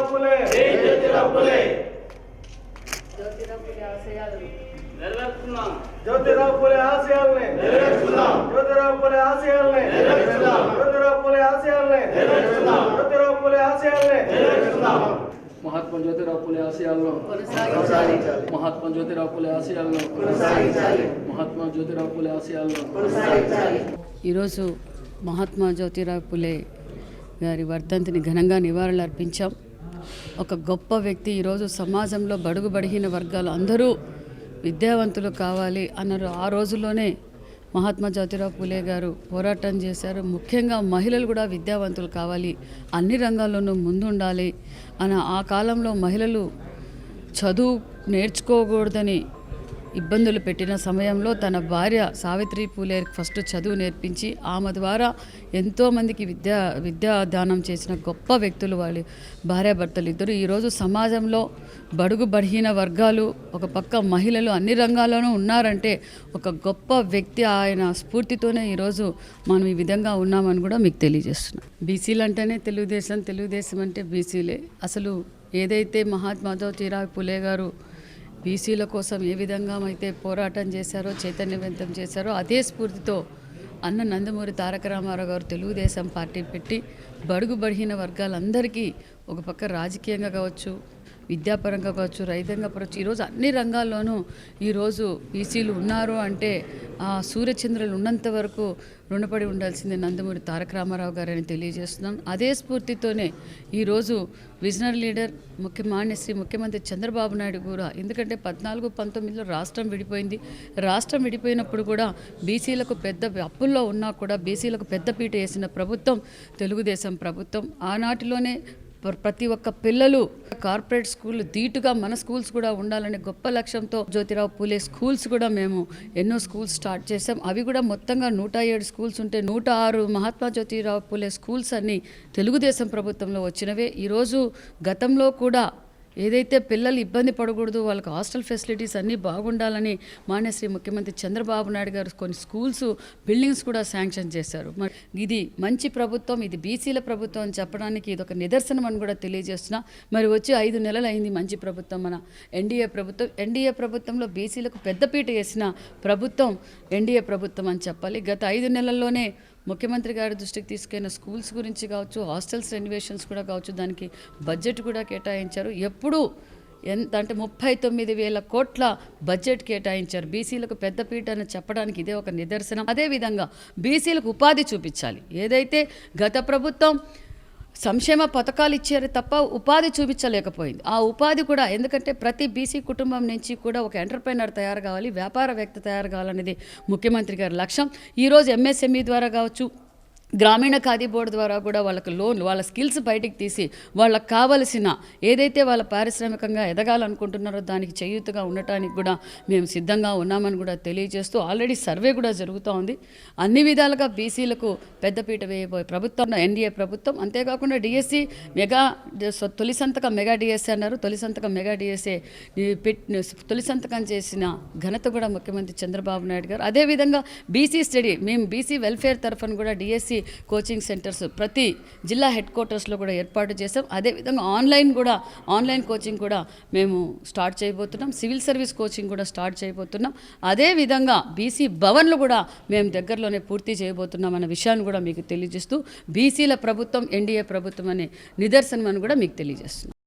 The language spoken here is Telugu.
జ్యోతిరావు పులే జ్యోతిరావు పులే జ్యోతిరావు పులే ఆశయాలను నెరవేర్చుకున్నాం జ్యోతిరావు పులే ఆశయాల్ని నెరవేర్చుకున్నాం జ్యోతిరావు పులే ఆశయాల్ని నెరవేర్చుకుందాం. జ్యోతిరావు పులే ఆశయాల్ని నెరవేర్చుకుందాం. జ్యోతిరావు పులే ఆశయాల్ని నెరవేర్చుకున్నాం మహాత్మా జ్యోతిరావు పులే ఆశయాలను కొనసాగించాలి మహాత్మా జ్యోతిరావు పులే ఆశయాలను కొనసాగించాలి మహాత్మా జ్యోతిరావు పులే ఆశయాలను కొనసాగించాలి ఈరోజు మహాత్మా జ్యోతిరావు పులే గారి వర్ధంతిని ఘనంగా నివాళులు అర్పించాం ఒక గొప్ప వ్యక్తి ఈరోజు సమాజంలో బడుగు బడిగిన వర్గాలు అందరూ విద్యావంతులు కావాలి అన్నారు. ఆ రోజుల్లోనే మహాత్మా జ్యోతిరావు పులే గారు పోరాటం చేశారు. ముఖ్యంగా మహిళలు కూడా విద్యావంతులు కావాలి అన్ని రంగాల్లోనూ ముందుండాలి అని ఆ కాలంలో మహిళలు చదువు నేర్చుకోకూడదని ఇబ్బందులు పెట్టిన సమయంలో తన భార్య సావిత్రి పూలే ఫస్ట్ చదువు నేర్పించి ఆమె ద్వారా ఎంతోమందికి విద్యా విద్యాదానం చేసిన గొప్ప వ్యక్తులు వాళ్ళు భార్యాభర్తలు ఇద్దరు. ఈరోజు సమాజంలో బడుగు బలహీన వర్గాలు ఒక పక్క మహిళలు అన్ని రంగాల్లోనూ ఉన్నారంటే ఒక గొప్ప వ్యక్తి ఆయన స్ఫూర్తితోనే ఈరోజు మనం ఈ విధంగా ఉన్నామని కూడా మీకు తెలియజేస్తున్నాం. బీసీలు అంటేనే తెలుగుదేశం తెలుగుదేశం అంటే బీసీలే. అసలు ఏదైతే మహాత్మాతో జ్యోతిరావు పులే గారు బీసీల కోసం ఏ విధంగా అయితే పోరాటం చేశారో చైతన్యవంతం చేశారో అదే స్ఫూర్తితో అన్న నందమూరి తారక రామారావు గారు తెలుగుదేశం పార్టీ పెట్టి బడుగు బడిహీన వర్గాలందరికీ ఒక పక్క రాజకీయంగా కావచ్చు విద్యాపరంగా కావచ్చు రైతంగా కావచ్చు ఈరోజు అన్ని రంగాల్లోనూ ఈరోజు బీసీలు ఉన్నారు అంటే ఆ సూర్యచంద్రులు ఉన్నంత వరకు రుణపడి ఉండాల్సింది నందమూరి తారక రామారావు గారని తెలియజేస్తున్నాం. అదే స్ఫూర్తితోనే ఈరోజు విజనరీ లీడర్ ముఖ్య మాన్యశ్రీ ముఖ్యమంత్రి చంద్రబాబు నాయుడు కూడా ఎందుకంటే పద్నాలుగు పంతొమ్మిదిలో రాష్ట్రం విడిపోయింది. రాష్ట్రం విడిపోయినప్పుడు కూడా బీసీలకు పెద్ద అప్పుల్లో ఉన్నా కూడా బీసీలకు పెద్దపీట వేసిన ప్రభుత్వం తెలుగుదేశం ప్రభుత్వం. ఆనాటిలోనే ప్రతి ఒక్క పిల్లలు కార్పొరేట్ స్కూల్ ధీటుగా మన స్కూల్స్ కూడా ఉండాలనే గొప్ప లక్ష్యంతో జ్యోతిరావు పూలే స్కూల్స్ కూడా మేము ఎన్నో స్కూల్స్ స్టార్ట్ చేసాం అవి కూడా మొత్తంగా నూట ఏడు స్కూల్స్ ఉంటే నూట ఆరు మహాత్మా జ్యోతిరావు పూలే స్కూల్స్ అన్ని తెలుగుదేశం ప్రభుత్వంలో వచ్చినవే. ఈరోజు గతంలో కూడా ఏదైతే పిల్లలు ఇబ్బంది పడకూడదు వాళ్ళకి హాస్టల్ ఫెసిలిటీస్ అన్నీ బాగుండాలని మాన్యశ్రీ ముఖ్యమంత్రి చంద్రబాబు నాయుడు గారు కొన్ని స్కూల్స్ బిల్డింగ్స్ కూడా శాంక్షన్ చేశారు. మరి ఇది మంచి ప్రభుత్వం ఇది బీసీల ప్రభుత్వం అని చెప్పడానికి ఇది ఒక నిదర్శనం అని కూడా తెలియజేస్తున్నా. మరి వచ్చి ఐదు నెలలు అయింది మంచి ప్రభుత్వం మన ఎన్డీఏ ప్రభుత్వం. ఎన్డీఏ ప్రభుత్వంలో బీసీలకు పెద్దపీట వేసిన ప్రభుత్వం ఎన్డీఏ ప్రభుత్వం అని చెప్పాలి. గత ఐదు నెలల్లోనే ముఖ్యమంత్రి గారి దృష్టికి తీసుకెళ్ళిన స్కూల్స్ గురించి కావచ్చు హాస్టల్స్ రెనోవేషన్స్ కూడా కావచ్చు దానికి బడ్జెట్ కూడా కేటాయించారు. ఎప్పుడు ఎంత అంటే ముప్పై తొమ్మిది వేల కోట్ల బడ్జెట్ కేటాయించారు. బీసీలకు పెద్దపీట అని చెప్పడానికి ఇదే ఒక నిదర్శనం. అదేవిధంగా బీసీలకు ఉపాధి చూపించాలి. ఏదైతే గత ప్రభుత్వం సంక్షేమ పథకాలు ఇచ్చారు తప్ప ఉపాధి చూపించలేకపోయింది. ఆ ఉపాధి కూడా ఎందుకంటే ప్రతి బీసీ కుటుంబం నుంచి కూడా ఒక ఎంటర్ప్రైనర్ తయారు కావాలి వ్యాపారవేత్త తయారు కావాలనేది ముఖ్యమంత్రి గారి లక్ష్యం. ఈరోజు ఎంఎస్ఎంఈ ద్వారా కావచ్చు గ్రామీణ ఖాదీ బోర్డు ద్వారా కూడా వాళ్ళకి లోన్ వాళ్ళ స్కిల్స్ బయటికి తీసి వాళ్ళకి కావలసిన ఏదైతే వాళ్ళ పారిశ్రామికంగా ఎదగాలనుకుంటున్నారో దానికి చేయూతగా ఉండటానికి కూడా మేము సిద్ధంగా ఉన్నామని కూడా తెలియజేస్తూ ఆల్రెడీ సర్వే కూడా జరుగుతూ ఉంది. అన్ని విధాలుగా బీసీలకు పెద్దపీట వేయబోయే ప్రభుత్వం ఎన్డీఏ ప్రభుత్వం అంతేకాకుండా డిఎస్సి మెగా తొలి సంతకం మెగా డిఎస్సీ అన్నారు. తొలి సంతకం మెగా డిఎస్ఏ తొలి సంతకం చేసిన ఘనత కూడా ముఖ్యమంత్రి చంద్రబాబు నాయుడు గారు. అదేవిధంగా బీసీ స్టడీ మేము బీసీ వెల్ఫేర్ తరఫున కూడా డిఎస్సి కోచింగ్ సెంటర్స్ ప్రతి జిల్లా హెడ్ క్వార్టర్స్లో కూడా ఏర్పాటు చేసాం అదేవిధంగా ఆన్లైన్ కూడా ఆన్లైన్ కోచింగ్ కూడా మేము స్టార్ట్ చేయబోతున్నాం. సివిల్ సర్వీస్ కోచింగ్ కూడా స్టార్ట్ చేయబోతున్నాం. అదేవిధంగా బీసీ భవన్లు కూడా మేము దగ్గరలోనే పూర్తి చేయబోతున్నాం అన్న విషయాన్ని కూడా మీకు తెలియజేస్తూ బీసీల ప్రభుత్వం ఎన్డీఏ ప్రభుత్వం అనే నిదర్శనం అని కూడా మీకు తెలియజేస్తున్నాం.